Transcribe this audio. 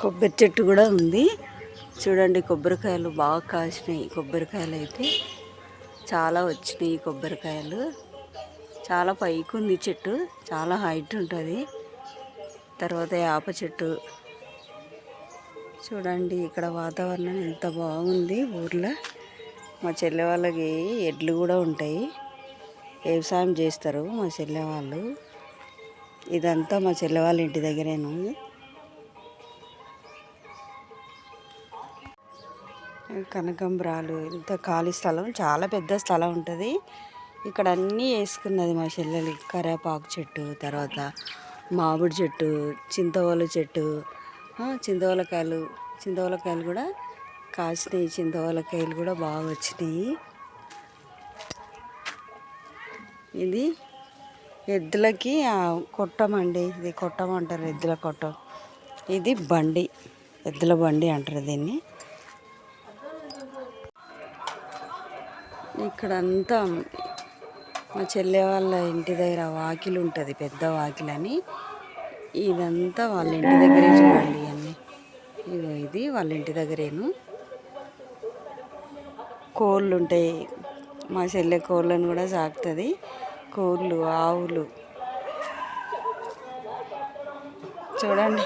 కొబ్బరి చెట్టు కూడా ఉంది. చూడండి కొబ్బరికాయలు బాగా కాసినాయి. కొబ్బరికాయలు అయితే చాలా వచ్చినాయి కొబ్బరికాయలు. చాలా పైకి ఉంది చెట్టు. చాలా హైట్ ఉంటుంది. తర్వాత యాప చెట్టు. చూడండి ఇక్కడ వాతావరణం ఎంత బాగుంది ఊర్లో. మా చెల్లె వాళ్ళకి ఎడ్లు కూడా ఉంటాయి. వ్యవసాయం చేస్తారు మా చెల్లె వాళ్ళు. ఇదంతా మా చెల్లె వాళ్ళ ఇంటి దగ్గరేను? కనకంబరాలు. ఇంత ఖాళీ స్థలం చాలా పెద్ద స్థలం ఉంటుంది. ఇక్కడ అన్నీ వేసుకున్నది మా చెల్లెలు. కరేపాకు చెట్టు తర్వాత మామిడి చెట్టు చింతవల చెట్టు చింతవలకాయలు. చింతవలకాయలు కూడా కాసినాయి. చింతవలకాయలు కూడా బాగా వచ్చినాయి. ఇది ఎద్దులకి కొట్టం అండి. ఇది కొట్టం అంటారు ఎద్దుల కొట్టం. ఇది బండి. ఎద్దుల బండి అంటారు దీన్ని. ఇక్కడ అంతా మా చెల్లె వాళ్ళ ఇంటి దగ్గర వాకిలి ఉంటుంది పెద్ద వాకిలి అని ఇదంతా వాళ్ళ ఇంటి దగ్గరే చూడండి అన్నీ ఇగో ఇది వాళ్ళ ఇంటి దగ్గరేను. కోళ్ళు ఉంటాయి. మా చెల్లె కోళ్ళను కూడా సాకుతుంది. కోళ్ళు ఆవులు. చూడండి.